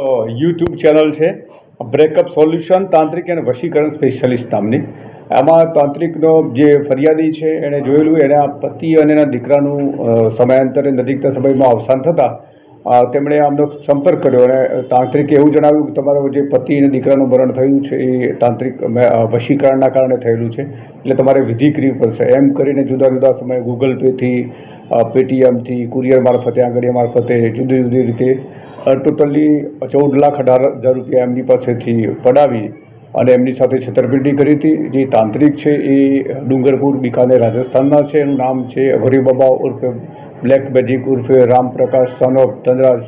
YouTube channel છે breakup solution તાંત્રિક અને વશીકરણ સ્પેશિયાલિસ્ટ નામની. આમાં તાંત્રિકનો જે ફરિયાદી છે, એણે જોયેલું એના પતિ અને એના દીકરાનું સમયાંતરે નજીકના સમયમાં અવસાન થતાં તેમણે આમનો સંપર્ક કર્યો અને તાંત્રિકે એવું જણાવ્યું કે તમારો જે પતિ અને દીકરાનું મરણ થયું છે, એ તાંત્રિક વશીકરણના કારણે થયેલું છે, એટલે તમારે વિધિ કરવી પડશે. એમ કરીને જુદા જુદા સમયે ગૂગલ પેથી પેટીએમથી કુરિયર મારફતે, આંગળીયા મારફતે જુદી જુદી રીતે ટોટલી ચૌદ લાખ અઢાર હજાર રૂપિયા એમની પાસેથી પડાવી અને એમની સાથે છેતરપિંડી કરી હતી. જે તાંત્રિક છે એ ડુંગરપુર, બિકાનેર રાજસ્થાનના છે. એનું નામ છે હરિબાબા ઉર્ફે બ્લેક મેજિક ઉર્ફે રામપ્રકાશ સન ઓફ ધનરાજ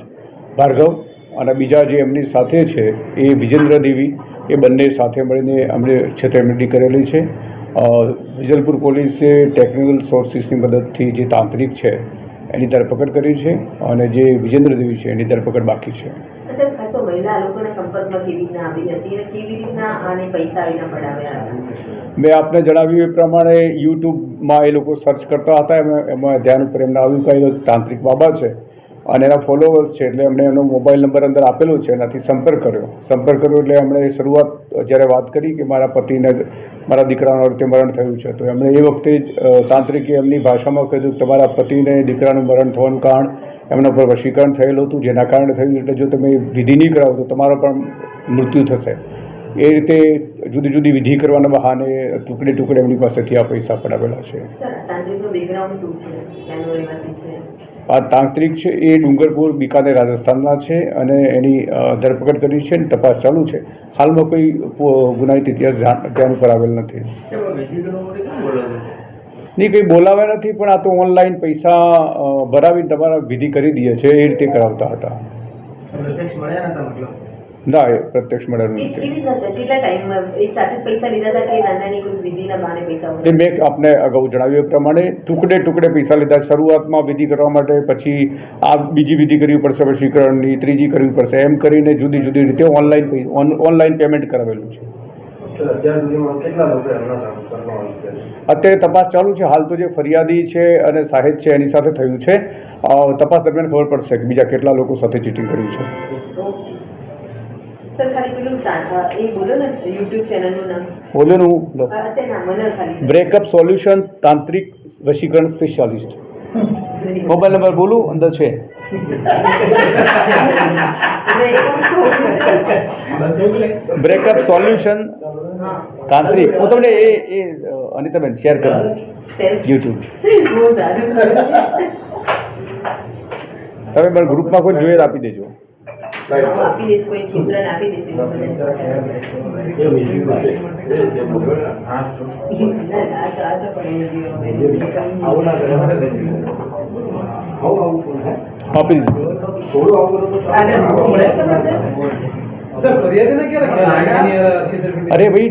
ભાર્ગવ. અને બીજા જે એમની સાથે છે એ વિજેન્દ્ર દેવી, એ બંને સાથે મળીને અમને છેતરપિંડી કરેલી છે. વિજલપુર પોલીસે ટેકનિકલ સોર્સિસની મદદથી જે તાંત્રિક છે એની ધરપકડ કરી છે અને જે વિજેન્દ્ર દેવી છે એની ધરપકડ બાકી છે. મેં આપને જણાવ્યું એ પ્રમાણે યુટ્યુબમાં એ લોકો સર્ચ કરતા હતા એમાં એમાં ધ્યાન ઉપર એમને આવ્યું કે તાંત્રિક બાબા છે અને એના ફોલોવર્સ છે એટલે એમણે એમનો મોબાઈલ નંબર અંદર આપેલો છે એનાથી સંપર્ક કર્યો. સંપર્ક કર્યો એટલે એમણે શરૂઆત જ્યારે વાત કરી કે મારા પતિને મારા દીકરાનું રીતે મરણ થયું છે. તો એમણે એ વખતે જ તાંત્રિકે એમની ભાષામાં કહ્યું તમારા પતિને દીકરાનું મરણ થવાનું કારણ એમના પર વશીકરણ થયેલું હતું, જેના કારણે થયું એટલે જો તમે વિધિ નહીં કરાવો તો તમારો પણ મૃત્યુ થશે. એ રીતે જુદી જુદી વિધિ કરવાના બહાને ટુકડે ટુકડે એમની પાસેથી આ પૈસા પડાવેલા છે. સર તાંત્રિકનું બેકગ્રાઉન્ડ શું છે? ત્યાંનો રહેવાસી છે. આ તાંત્રિક છે એ ડુંગરપુર બિકાનેર રાજસ્થાનના છે અને એની ધરપકડ કરી છે અને તપાસ ચાલુ છે. હાલમાં કોઈ ગુનાહિત ઇતિહાસ ધ્યાન ઉપર આવેલ નથી. નહીં કંઈ બોલાવ્યા નથી પણ આ તો ઓનલાઈન પૈસા ભરાવીને તમારા વિધિ કરી દઈએ છે એ રીતે કરાવતા હતા. ના એ પ્રત્યક્ષ મળેલું કે- નથી? મેં આપને અગાઉ જણાવ્યું એ પ્રમાણે ટુકડે ટુકડે પૈસા લીધા. શરૂઆતમાં વિધિ કરવા માટે પછી આ બીજી વિધિ કરવી પડશે વશીકરણની ત્રીજી કરવી પડશે. એમ કરીને જુદી જુદી રીતે ઓનલાઈન ઓનલાઈન પેમેન્ટ કરાવેલું છે? અત્યારે તપાસ ચાલુ છે. હાલ તો જે ફરિયાદી છે અને સાહેબ છે એની સાથે થયું છે. તપાસ દરમિયાન ખબર પડશે કે બીજા કેટલા લોકો સાથે ચીટિંગ કર્યું છે. બોલો ને હું. બ્રેકઅપ સોલ્યુશન તાંત્રિક વશીકરણ સ્પેશિયાલિસ્ટ મોબાઈલ નંબર બોલું અંદર છે. બ્રેકઅપ સોલ્યુશન તાંત્રિક હું. તમને એ એ અનિતાબેન શેર કરું. યુટ્યુબ તમે મારા ગ્રુપમાં કોઈ જોઈએ આપી દેજો. આપી કોઈ મિત્રને આપી આપી અરે ભાઈ